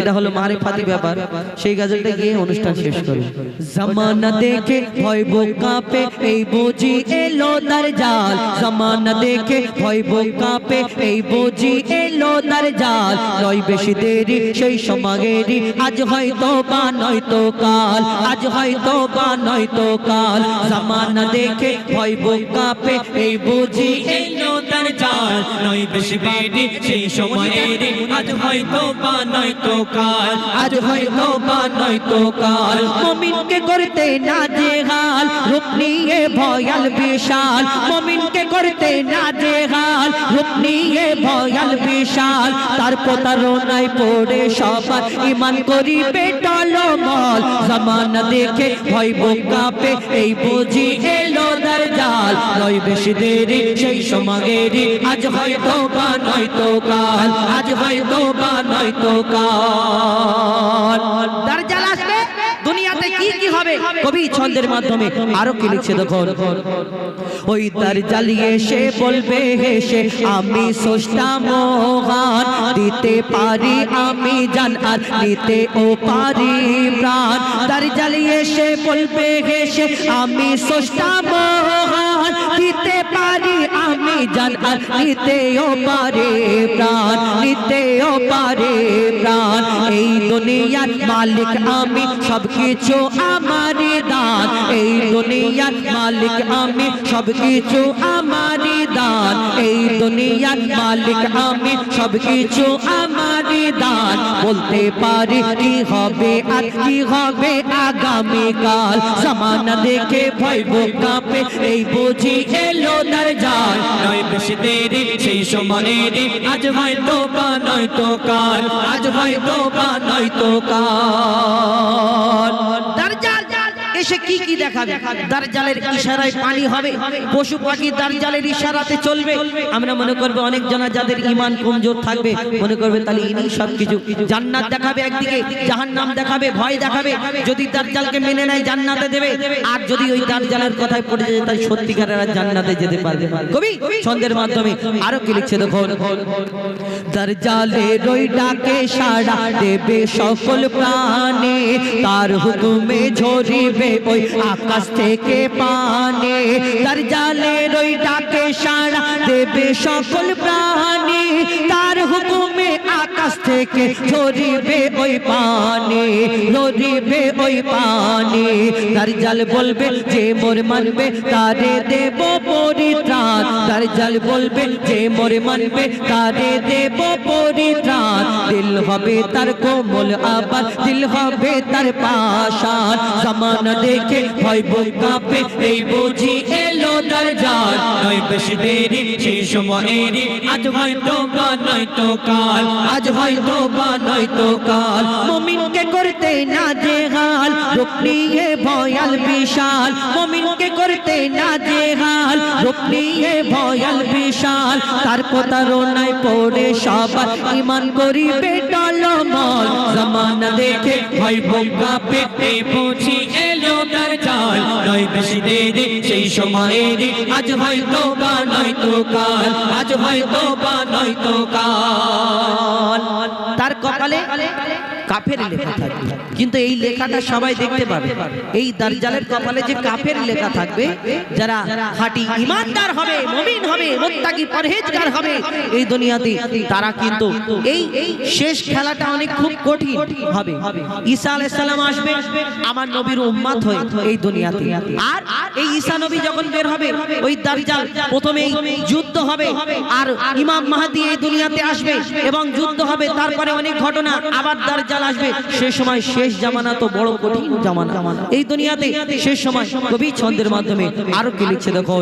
এটা হলো মারে ফাতি ব্যাপার। সেই গাজলটা গিয়ে অনুষ্ঠান শেষ করি জামানা দেখে ভয় কাঁপে এই বুঝি এলো দার জাল। জামানা দেখে ভয় কাঁপে এই বুঝি এলো দার জাল। নয় বেশি দেরি সেই সমাগেরি আজ হয়তো বা নয়তো কাল। আজ হয়তো বা নয়তো কাল। জামানা দেখে ভয় কাঁপে এই বুঝি এলো দার জাল নয় বেশি দেরি সেই সমাগেরি আজ হয়তো বা নয়তো কাল। আজ হয়তো বা নয়তো কাল। মমিনকে করতে না যে হাল রূপ নিয়ে ভয়াল বিশাল। মমিনকে করতে না যে হাল রূপ নিয়ে ভয়াল বিশাল। তার প্রতারণায় পড়ে সবার ইমান দেখে ভয় কাঁপে এই জাল। নয় বেশি দেরি সেই সমাগেরি আজ হয়তো বা নয়তো কাল। আজ হয়তো বা নয়তো কাল। দার্জাল আসবে? দুনিয়াতে কি কি হবে? কবি ছন্দের মাধ্যমে আরও কি লিখছে দেখুন। ওই তার জ্বালিয়ে সে বলবে হেসে আমি সোষ্টা মোহান দিতে পারি আমি জান আর নিতে ও পারি প্রাণ। জ্বালিয়ে সে বলবে হেসে আমি সষ্টা মহান দিতে পারি আমি জান নিতেও পারে প্রাণ, নিতেও পারে প্রাণ। এই দুনিয়ার মালিক আমি সব কিছু আমারই দান। এই দুনিয়ার মালিক আমি সব কিছু আমারই দান। এই দুনিয়ার মালিক আমি সব কিছু আমারই দান। বলতে পারি কি হবে আর কি হবে আগামী কাল জামানা দেখে ভয় কাঁপে, এই বুঝি এলো দার জাল নয় বেশি দেরি, সেই সময়েরই, আজ হয়তো বা নয়তো কাল। আজ হয়তো বা নয়তো কাল। এসে কি কি দেখাবে? দার্জালের ইশারায় পানি হবে, পশু পাখি দার্জালের ইশারাতে চলবে। আমরা মনে করবে অনেক জনা যাদের ইমান কমজোর থাকবে। মনে করবে তাহলে ইনি সব কিছু জান্নাত দেখাবে একদিকে, জাহান্নাম দেখাবে, ভয় দেখাবে। যদি দার্জালকে মেনে নেয়, জান্নাতে দেবে। আর যদি ওই দার্জালের কথায় পড়ে যায় তাই সত্যিকারের জান্নাতে যেতে পারবে কবি, ছন্দের মাধ্যমে আরও কি লিখছে দেখুন? দার্জালের ওই ডাকে সাড়া দেবে সকল প্রাণে। তার হুকুমে ঝরিবে ওই আকাশ থেকে পানে দার্জালের ওই ডাকে সাড়া দেবে সকল প্রাণী। তার হুকুমে আকাশ থেকে ঝরিবে ওই পানি, ঝরিবে ওই পানি। দার্জাল বলবে যে মোর মানবে, তারে দেব পরিত্রাণ। দার্জাল বলবে যে মোর মানবে, তারে দেব হবে তার কোমল আবার দিল হবে তার পাশান জামানা দেখে ভয় কাঁপে এই বুঝি দার্জাল নয় বা কাল, আজ বা কাল। করতে না যে হাল ভয়াল বিশাল। করতে না যে হাল ভয়াল বিশাল। তার প্রতারণায় পড়ে সবার, ইমান করিবে টলমল। দেখে ভয় এই বুঝি জাল নয় বেশি দেরি, সেই সময়েরই আজ হয়তো বা নয়তো কাল, আজ হয়তো বা নয়তো কাল। তার কপালে কাফের লেখা থাকবে। কিন্তু এই লেখাটা সবাই দেখতে পাবে। এই দার্জালের কপালে যে কাফের লেখা থাকবে, যারা খাঁটি ইমানদার হবে, মুমিন হবে, মুত্তাকি পরহেজগার হবে, এই দুনিয়াতে তারা কিন্তু এই শেষ খেলাটা অনেক খুব কঠিন হবে। ঈসা আলাইহিস সালাম আসবে, আমার নবীর উম্মত হয়ে এই দুনিয়াতে। আর এই ঈসা নবী যখন বের হবে, ওই দার্জাল প্রথমেই যুদ্ধ হবে, আর ইমাম মাহাদি এই দুনিয়াতে আসবে এবং যুদ্ধ হবে, তারপরে অনেক ঘটনা আবার দার্জাল আসবে, সে সময় শেষ জামানা তো বড় কঠিন জামানা। এই দুনিয়াতে শেষ সময় কবি ছন্দের মাধ্যমে আরও কি লিখছে দেখো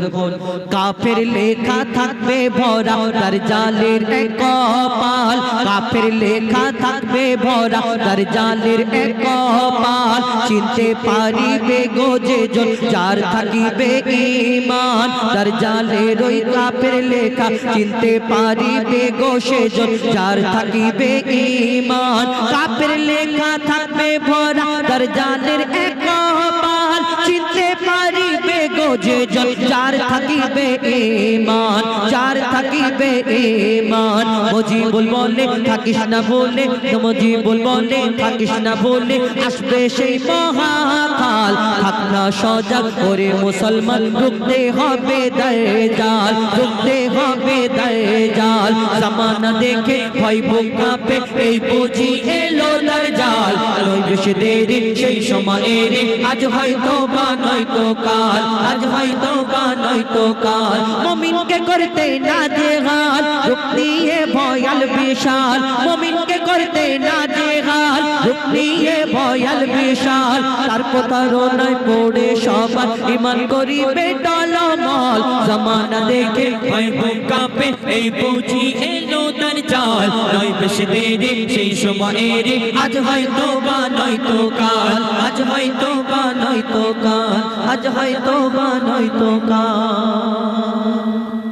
কাফের লেখা থাকবে ভরা দার্জালের এক কপাল। কাফের লেখা থাকবে ভরা দার্জালের এক কপাল। চিনতে পারিবে গো যে জন যার থাকিবে ইমান দার্জালের ওই কাফের লেখা চিনতে পারিবে গো সেজন যার থাকিবে ইমান কাপের লেখা থাকবে ভরা দার্জালের এক কপাল চিনতে পারিবে গো যে জল, যার থাকিবে ইমান যার থাকিবে ইমান মজিবুল বলে, থাকিস না বলে মজিবুল বলে, থাকিস না বলে, আসবে সেই মহাকাল। থাক না সজাগ করে মুসলমান, রুখতে হবে দরজাল রুখতে হবে দরজাল জামানা দেখে ভয় কাঁপে, এই বুঝি এলো দরজাল নই বেশি দেরি, সেই সময়ের আজ হয়তো বা নয়তো কাল, আজ হয়তো বা নয়তো কাল। মমিনকে করতে না জেহাল রূপ নিয়ে ভয়াল বিশাল। মমিনকে করতে না জেহাল রূপ নিয়ে ভয়াল বিশাল। তার প্রতারণায় পড়ে সবার ইমান করিবে টলমল। জামানা দেখে ভয় কাঁপে, এই বুঝি এলো তার চাল। নয় বেশি দেরি, সেই সময়ের। আজ হয়তো বা নয়তো কাল। আজ হয়তো বা নয়তো কাল। আজ হয়তো বা নয়তো কাল।